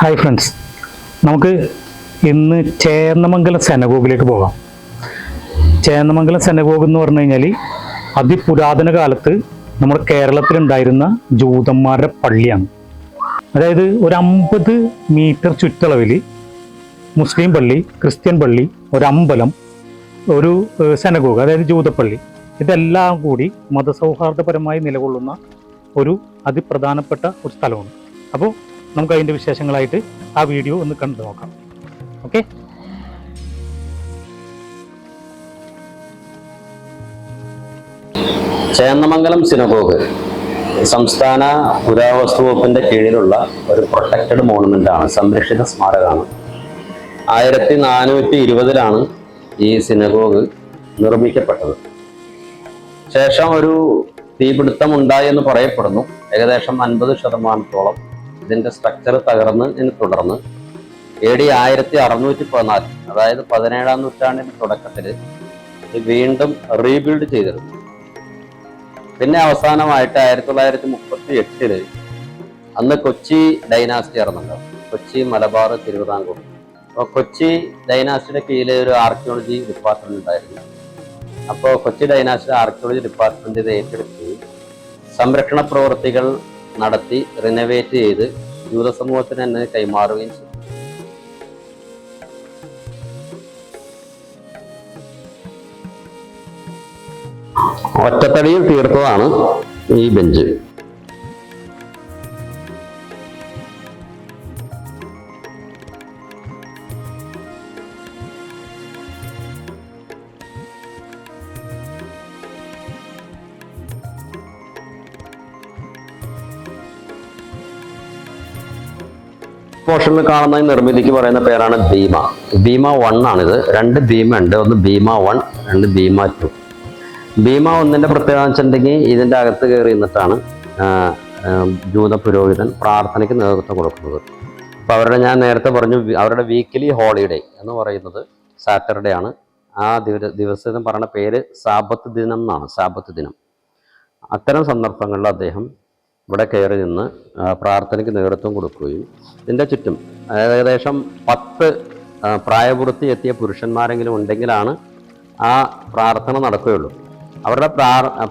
Hi friends നമുക്ക് ഇന്ന് ചേന്നമംഗലം സെനഗോഗിലേക്ക് പോകാം. ചേന്നമംഗലം സെനഗോഗ് എന്ന് പറഞ്ഞു കഴിഞ്ഞാൽ അതിപുരാതന കാലത്ത് നമ്മുടെ കേരളത്തിലുണ്ടായിരുന്ന ജൂതന്മാരുടെ പള്ളിയാണ്. അതായത് ഒരു അമ്പത് മീറ്റർ ചുറ്റളവിൽ മുസ്ലിം പള്ളി ക്രിസ്ത്യൻ പള്ളി ഒരു അമ്പലം ഒരു സെനഗോഗ് അതായത് ജൂതപ്പള്ളി. ഇതെല്ലാം കൂടി മതസൗഹാർദ്ദപരമായി നിലകൊള്ളുന്ന ഒരു അതിപ്രധാനപ്പെട്ട ഒരു സ്ഥലമാണ്. അപ്പോൾ നമുക്ക് അതിന്റെ വിശേഷങ്ങളായിട്ട് ആ വീഡിയോ ഒന്ന് കണ്ടു നോക്കാം. ഓക്കെ ചേന്നമംഗലം സിനഗോഗ് സംസ്ഥാന പുരാവസ്തു വകുപ്പിന്റെ കീഴിലുള്ള ഒരു പ്രൊട്ടക്റ്റഡ് മോണുമെന്റ് ആണ് സംരക്ഷിത സ്മാരകമാണ്. ആയിരത്തി നാനൂറ്റി ഇരുപതിലാണ് ഈ സിനഗോഗ് നിർമ്മിക്കപ്പെട്ടത്. ശേഷം ഒരു തീപിടുത്തം ഉണ്ടായി എന്ന് പറയപ്പെടുന്നു. ഏകദേശം അൻപത് ശതമാനത്തോളം ഇതിന്റെ സ്ട്രക്ചർ തകർന്നതിനെ തുടർന്ന്. എ ഡി ആയിരത്തി അറുന്നൂറ്റി പതിനാല് അതായത് പതിനേഴാം നൂറ്റാണ്ടിന്റെ തുടക്കത്തിൽ ഇത് വീണ്ടും റീബിൽഡ് ചെയ്തിരുന്നു. പിന്നെ അവസാനമായിട്ട് ആയിരത്തി തൊള്ളായിരത്തി മുപ്പത്തി എട്ടിൽ അന്ന് കൊച്ചി ഡൈനാസ്റ്റി ആയിരുന്നല്ലോ. കൊച്ചി മലബാർ തിരുവിതാംകൂർ. അപ്പോൾ കൊച്ചി ഡൈനാസ്റ്റിയുടെ കീഴിലെ ഒരു ആർക്കിയോളജി ഡിപ്പാർട്ട്മെന്റ് ഉണ്ടായിരുന്നു. അപ്പോൾ കൊച്ചി ഡൈനാസ്റ്റിയുടെ ആർക്കിയോളജി ഡിപ്പാർട്ട്മെന്റ് ഇത് ഏറ്റെടുക്കുകയും സംരക്ഷണ പ്രവർത്തികൾ നടത്തി റിനോവേറ്റ് ചെയ്ത് ജൂത സമൂഹത്തിന് തന്നെ കൈമാറുകയും ചെയ്തു. ഒറ്റത്തടിയിൽ തീർത്തതാണ് ഈ ബെഞ്ച്. പോർഷനിൽ കാണുന്ന നിർമ്മിതിക്ക് പറയുന്ന പേരാണ് ഭീമ. ഭീമ വൺ ആണിത്. രണ്ട് ഭീമ ഉണ്ട്. ഒന്ന് ഭീമ വൺ രണ്ട് ഭീമ ടു ഭീമ ഒന്നിന്റെ പ്രത്യേകത വെച്ചിട്ടുണ്ടെങ്കിൽ ഇതിന്റെ അകത്ത് കയറി നിന്നിട്ടാണ് ജൂത പുരോഹിതൻ പ്രാർത്ഥനയ്ക്ക് നേതൃത്വം കൊടുക്കുന്നത്. അപ്പൊ അവരുടെ ഞാൻ നേരത്തെ പറഞ്ഞു അവരുടെ വീക്കിലി ഹോളിഡേ എന്ന് പറയുന്നത് സാറ്റർഡേ ആണ്. ആ ദിവ- ദിവസം പറയുന്ന പേര് സാബത്ത് ദിനം എന്നാണ്. സാബത്ത് ദിനം. അത്തരം സന്ദർഭങ്ങളിൽ അദ്ദേഹം ഇവിടെ കയറി നിന്ന് പ്രാർത്ഥനയ്ക്ക് നേതൃത്വം കൊടുക്കുകയും ഇതിന്റെ ചുറ്റും ഏകദേശം പത്ത് പ്രായപൂർത്തി എത്തിയ പുരുഷന്മാരെങ്കിലും ഉണ്ടെങ്കിലാണ് ആ പ്രാർത്ഥന നടക്കുകയുള്ളൂ. അവരുടെ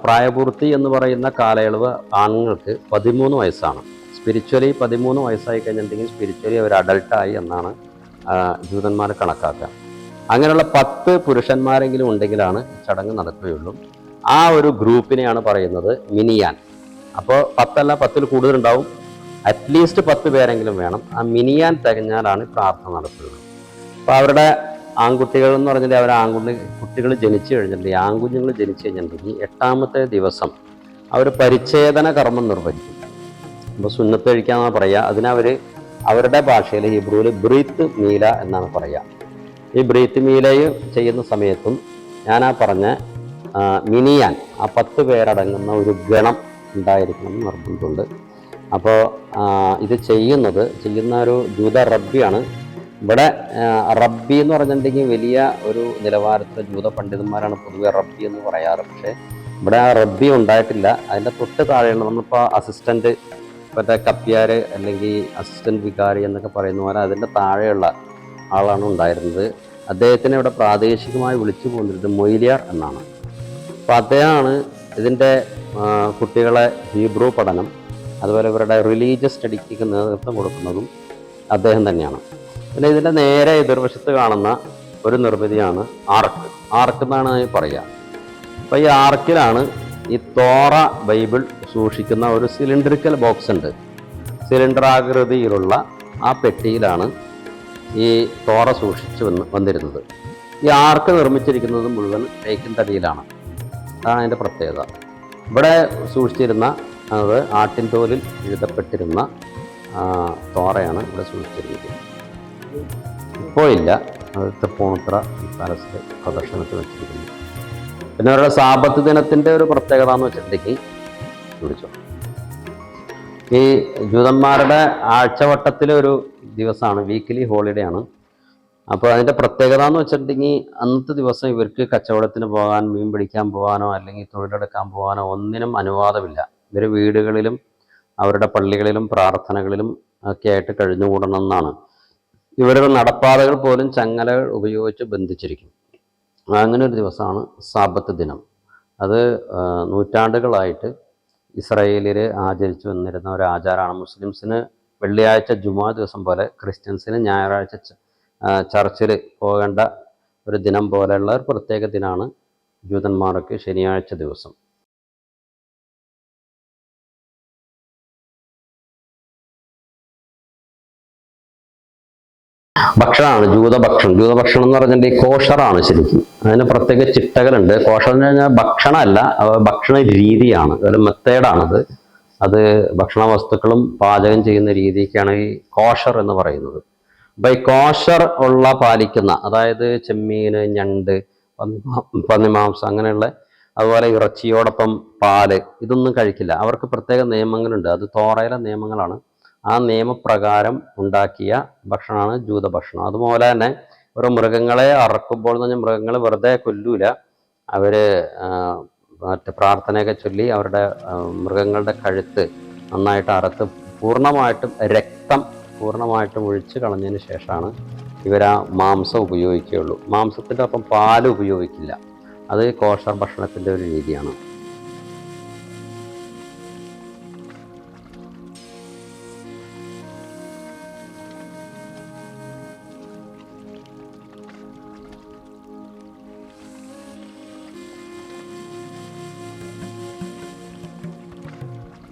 പ്രായപൂർത്തി എന്ന് പറയുന്ന കാലയളവ് ആണുങ്ങൾക്ക് പതിമൂന്ന് വയസ്സാണ്. സ്പിരിച്വലി പതിമൂന്ന് വയസ്സായി കഴിഞ്ഞിട്ടുണ്ടെങ്കിൽ സ്പിരിച്വലി അവർ അഡൾട്ടായി എന്നാണ് ജൂതന്മാർ കണക്കാക്കുക. അങ്ങനെയുള്ള പത്ത് പുരുഷന്മാരെങ്കിലും ഉണ്ടെങ്കിലാണ് ചടങ്ങ് നടക്കുകയുള്ളൂ. ആ ഒരു ഗ്രൂപ്പിനെയാണ് പറയുന്നത് മിനിയാൻ. അപ്പോൾ പത്തല്ല പത്തിൽ കൂടുതലുണ്ടാവും. അറ്റ്ലീസ്റ്റ് പത്ത് പേരെങ്കിലും വേണം. ആ മിനിയാൻ തികഞ്ഞാലാണ് പ്രാർത്ഥന നടത്തുന്നത്. അപ്പോൾ അവരുടെ ആൺകുട്ടികൾ എന്ന് പറഞ്ഞാൽ അവർ ആൺകുട്ടി കുട്ടികൾ ജനിച്ചു കഴിഞ്ഞിട്ടുണ്ടെങ്കിൽ ആൺകുഞ്ഞുങ്ങൾ ജനിച്ചു കഴിഞ്ഞിട്ടുണ്ടെങ്കിൽ എട്ടാമത്തെ ദിവസം അവർ പരിച്ഛേദന കർമ്മം നിർവഹിക്കും അപ്പോൾ സുന്നത്ത് കഴിക്കാന്നാണ് പറയുക അതിനവർ അവരുടെ ഭാഷയിൽ ഹിബ്രുവിൽ ബ്രീത്ത് മീല എന്നാണ് പറയുക ഈ ബ്രീത്ത് മീലയും ചെയ്യുന്ന സമയത്തും ഞാൻ ആ പറഞ്ഞ മിനിയാൻ ആ പത്ത് പേരടങ്ങുന്ന ഒരു ഗണം ഉണ്ടായിരിക്കണം നിർബന്ധമുണ്ട്. അപ്പോൾ ഇത് ചെയ്യുന്നത് ചെയ്യുന്ന ഒരു ജൂത റബ്ബിയാണ്. ഇവിടെ റബ്ബി എന്ന് പറഞ്ഞിട്ടുണ്ടെങ്കിൽ വലിയ ഒരു നിലവാരത്തിലെ ജൂത പണ്ഡിതന്മാരാണ് പൊതുവെ റബ്ബി എന്ന് പറയാറ്. പക്ഷേ ഇവിടെ ആ റബ്ബി ഉണ്ടായിട്ടില്ല. അതിന്റെ തൊട്ട് താഴെയാണ് നമ്മളിപ്പോൾ അസിസ്റ്റന്റ് മറ്റേ കപ്പ്യാർ അല്ലെങ്കിൽ അസിസ്റ്റന്റ് വികാരി എന്നൊക്കെ പറയുന്ന പോലെ അതിന്റെ താഴെയുള്ള ആളാണ് ഉണ്ടായിരുന്നത്. അദ്ദേഹത്തിനെ ഇവിടെ പ്രാദേശികമായി വിളിച്ചു പോന്നിരുന്നത് മൊയ്ലിയാർ എന്നാണ്. അപ്പോൾ അദ്ദേഹമാണ് ഇതിന്റെ കുട്ടികളെ ഹീബ്രു പഠനം അതുപോലെ ഇവരുടെ റിലീജിയസ് സ്റ്റഡിക്ക് നേതൃത്വം കൊടുക്കുന്നതും അദ്ദേഹം തന്നെയാണ്. പിന്നെ ഇതിന്റെ നേരെ എതിർവശത്ത് കാണുന്ന ഒരു നിർമ്മിതിയാണ് ആർക്ക് ആർക്ക് എന്നാണ് പറയുക. അപ്പോൾ ഈ ആർക്കിലാണ് ഈ തോറ ബൈബിൾ സൂക്ഷിക്കുന്ന ഒരു സിലിണ്ടറിക്കൽ ബോക്സ് ഉണ്ട്. സിലിണ്ടർ ആകൃതിയിലുള്ള ആ പെട്ടിയിലാണ് ഈ തോറ സൂക്ഷിച്ചു വന്ന് വന്നിരുന്നത്. ഈ ആർക്ക് നിർമ്മിച്ചിരിക്കുന്നത് മുഴുവൻ തേക്കിൻ തടിയിലാണ്. അതാണ് അതിന്റെ പ്രത്യേകത. ഇവിടെ സൂക്ഷിച്ചിരുന്ന അത് ആട്ടിൻ തോലിൽ എഴുതപ്പെട്ടിരുന്ന തോറയാണ് ഇവിടെ സൂക്ഷിച്ചിരുന്നത് ഇപ്പോൾ ഇല്ല അത് തൃപ്പൂണിത്ര പാലസിൽ പ്രദർശനത്തിൽ വെച്ചിരിക്കുന്നു. പിന്നെ അവരുടെ സാപത്ത് ദിനത്തിന്റെ ഒരു പ്രത്യേകത എന്ന് വെച്ചിട്ടുണ്ടെങ്കിൽ വിളിച്ചോ ഈ ജൂതന്മാരുടെ ആഴ്ചവട്ടത്തിലെ ഒരു ദിവസമാണ് വീക്കിലി ഹോളിഡേ ആണ് അപ്പോൾ അതിന്റെ പ്രത്യേകത എന്ന് വെച്ചിട്ടുണ്ടെങ്കിൽ അന്നത്തെ ദിവസം ഇവർക്ക് കച്ചവടത്തിന് പോകാൻ മീൻ പിടിക്കാൻ പോകാനോ അല്ലെങ്കിൽ തൊഴിലെടുക്കാൻ പോകാനോ ഒന്നിനും അനുവാദമില്ല. ഇവർ വീടുകളിലും അവരുടെ പള്ളികളിലും പ്രാർത്ഥനകളിലും ഒക്കെ ആയിട്ട് കഴിഞ്ഞുകൂടണം എന്നാണ് ഇവരുടെ നടപ്പാതകൾ പോലും ചങ്ങലകൾ ഉപയോഗിച്ച് ബന്ധിച്ചിരിക്കും. അങ്ങനെ ഒരു ദിവസമാണ് സാബത്ത് ദിനം. അത് നൂറ്റാണ്ടുകളായിട്ട് ഇസ്രായേലിൽ ആചരിച്ചു വന്നിരുന്ന ഒരു ആചാരമാണ്. മുസ്ലിംസിന് വെള്ളിയാഴ്ച ജുമാ ദിവസം പോലെ ക്രിസ്ത്യൻസിന് ഞായറാഴ്ച ചർച്ചിൽ പോകേണ്ട ഒരു ദിനം പോലെയുള്ള ഒരു പ്രത്യേക ദിനമാണ് ജൂതന്മാർക്ക് ശനിയാഴ്ച ദിവസം. ഭക്ഷണമാണ് ജൂതഭക്ഷണം. ജൂതഭക്ഷണം എന്ന് പറഞ്ഞാൽ ഈ കോഷറാണ് ശരിക്കും. അതിന് പ്രത്യേക ചിട്ടകളുണ്ട്. കോഷർ എന്ന് പറഞ്ഞാൽ ഭക്ഷണമല്ല ഭക്ഷണ രീതിയാണ്. ഒരു മെത്തേഡാണത്. അത് ഭക്ഷണ വസ്തുക്കളും പാചകം ചെയ്യുന്ന രീതിക്കാണ് ഈ കോഷർ എന്ന് പറയുന്നത്. ഈ കോഷർ ഉള്ള പാലിക്കുന്ന അതായത് ചെമ്മീൻ ഞണ്ട് പന്നിമാ- പന്നിമാംസം അങ്ങനെയുള്ള അതുപോലെ ഇറച്ചിയോടൊപ്പം പാൽ ഇതൊന്നും കഴിക്കില്ല. അവർക്ക് പ്രത്യേക നിയമങ്ങളുണ്ട്. അത് തോറയിലെ നിയമങ്ങളാണ്. ആ നിയമപ്രകാരം ഉണ്ടാക്കിയ ഭക്ഷണമാണ് ജൂത ഭക്ഷണം അതുപോലെ തന്നെ ഒരു മൃഗങ്ങളെ അറക്കുമ്പോൾ എന്ന് പറഞ്ഞാൽ മൃഗങ്ങൾ വെറുതെ കൊല്ലൂല. അവർ മറ്റ് പ്രാർത്ഥനയൊക്കെ ചൊല്ലി അവരുടെ മൃഗങ്ങളുടെ കഴുത്ത് നന്നായിട്ട് അറുത്ത് പൂർണമായിട്ടും രക്തം പൂർണമായിട്ടും ഒഴിച്ച് കളഞ്ഞതിന് ശേഷമാണ് ഇവർ ആ മാംസം ഉപയോഗിക്കുകയുള്ളൂ. മാംസത്തിന്റെ ഒപ്പം പാൽ ഉപയോഗിക്കില്ല. അത് കോഷർ ഭക്ഷണത്തിന്റെ ഒരു രീതിയാണ്.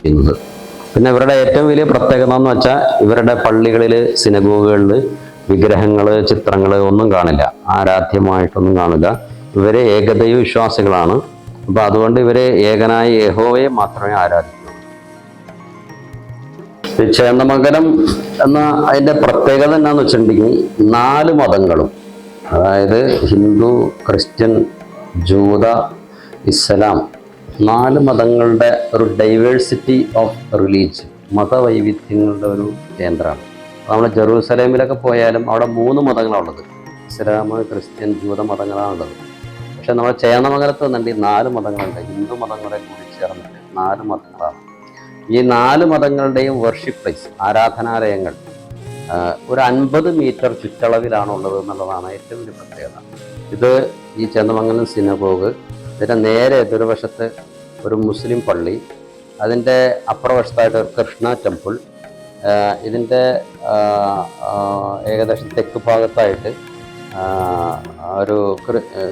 ചെയ്യുന്നത് പിന്നെ ഇവരുടെ ഏറ്റവും വലിയ പ്രത്യേകത എന്ന് വെച്ചാൽ ഇവരുടെ പള്ളികളിൽ സിനഗോഗുകളിൽ വിഗ്രഹങ്ങൾ ചിത്രങ്ങൾ ഒന്നും കാണില്ല. ആരാധ്യമായിട്ടൊന്നും കാണില്ല. ഇവർ ഏകദൈവ വിശ്വാസികളാണ്. അപ്പം അതുകൊണ്ട് ഇവർ ഏകനായ യഹോവയെ മാത്രമേ ആരാധിക്കൂ. ചേന്ദമംഗലം എന്ന അതിന്റെ പ്രത്യേകത എന്നാന്ന് വെച്ചിട്ടുണ്ടെങ്കിൽ നാല് മതങ്ങളും അതായത് ഹിന്ദു ക്രിസ്ത്യൻ ജൂത ഇസ്ലാം നാല് മതങ്ങളുടെ ഒരു ഡൈവേഴ്സിറ്റി ഓഫ് റിലീജിയൻ മതവൈവിധ്യങ്ങളുടെ ഒരു കേന്ദ്രമാണ്. നമ്മൾ ജെറൂസലേമിലൊക്കെ പോയാലും അവിടെ മൂന്ന് മതങ്ങളാണുള്ളത്. ഇസ്ലാം ക്രിസ്ത്യൻ ജൂത മതങ്ങളാണുള്ളത്. പക്ഷെ നമ്മൾ ചേന്നമംഗലത്ത് വന്നിട്ട് നാല് മതങ്ങളുണ്ട്. ഹിന്ദു മതങ്ങളെ കൂടി ചേർന്നിട്ട് നാല് മതങ്ങളാണ്. ഈ നാല് മതങ്ങളുടെയും വർഷിപ്പ് പ്ലേസ് ആരാധനാലയങ്ങൾ ഒരു അൻപത് മീറ്റർ ചുറ്റളവിലാണ് ഉള്ളത് എന്നുള്ളതാണ് ഏറ്റവും വലിയ പ്രത്യേകത. ഇത് ഈ ചേന്നമംഗലം സിനഗോഗ് ഇതിന്റെ നേരെ എതിർവശത്ത് ഒരു മുസ്ലിം പള്ളി അതിന്റെ അപ്പുറവശത്തായിട്ട് ഒരു കൃഷ്ണ ടെമ്പിൾ ഇതിന്റെ ഏകദേശം തെക്ക് ഭാഗത്തായിട്ട് ഒരു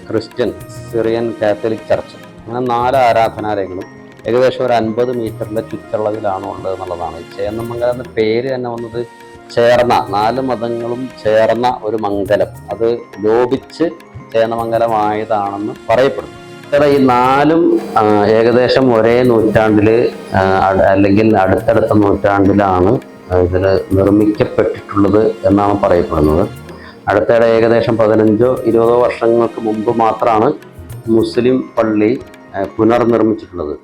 ക്രിസ്ത്യൻ സിറിയൻ കാത്തലിക് ചർച്ച്. അങ്ങനെ നാല് ആരാധനാലയങ്ങളും ഏകദേശം ഒരു അൻപത് മീറ്ററിന്റെ ചുറ്റളവിലാണ് ഉള്ളത് എന്നുള്ളതാണ്. ചേന്നമംഗലം എന്ന പേര് തന്നെ വന്നത് ചേർന്ന നാല് മതങ്ങളും ചേർന്ന ഒരു മംഗലം. അത് ലോപിച്ച് ചേന്നമംഗലമായതാണെന്ന് പറയപ്പെടുന്നു. ഇവിടെ ഈ നാലും ഏകദേശം ഒരേ നൂറ്റാണ്ടിൽ അല്ലെങ്കിൽ അടുത്തടുത്ത നൂറ്റാണ്ടിലാണ് ഇതിൽ നിർമ്മിക്കപ്പെട്ടിട്ടുള്ളത് എന്നാണ് പറയപ്പെടുന്നത്. അടുത്തിടെ ഏകദേശം പതിനഞ്ചോ ഇരുപതോ വർഷങ്ങൾക്ക് മുമ്പ് മാത്രമാണ് മുസ്ലിം പള്ളി പുനർനിർമ്മിച്ചിട്ടുള്ളത്.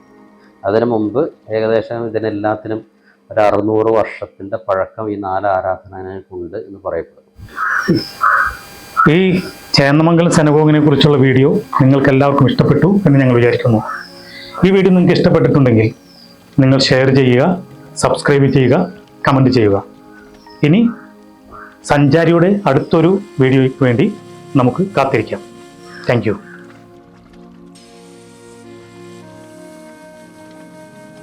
അതിനു മുമ്പ് ഏകദേശം ഇതിനെല്ലാത്തിനും ഒരു അറുന്നൂറ് വർഷത്തിന്റെ പഴക്കം ഈ നാല് ആരാധനകൾക്കുണ്ട് എന്ന് പറയപ്പെടുന്നു. ഈ ചേന്നമംഗലം സെനഗോഗിനെ കുറിച്ചുള്ള വീഡിയോ നിങ്ങൾക്ക് എല്ലാവർക്കും ഇഷ്ടപ്പെട്ടു എന്ന് ഞങ്ങൾ വിചാരിക്കുന്നു. ഈ വീഡിയോ നിങ്ങൾക്ക് ഇഷ്ടപ്പെട്ടിട്ടുണ്ടെങ്കിൽ നിങ്ങൾ ഷെയർ ചെയ്യുക സബ്സ്ക്രൈബ് ചെയ്യുക കമന്റ് ചെയ്യുക. ഇനി സഞ്ചാരിയുടെ അടുത്തൊരു വീഡിയോയ്ക്ക് വേണ്ടി നമുക്ക് കാത്തിരിക്കാം. താങ്ക്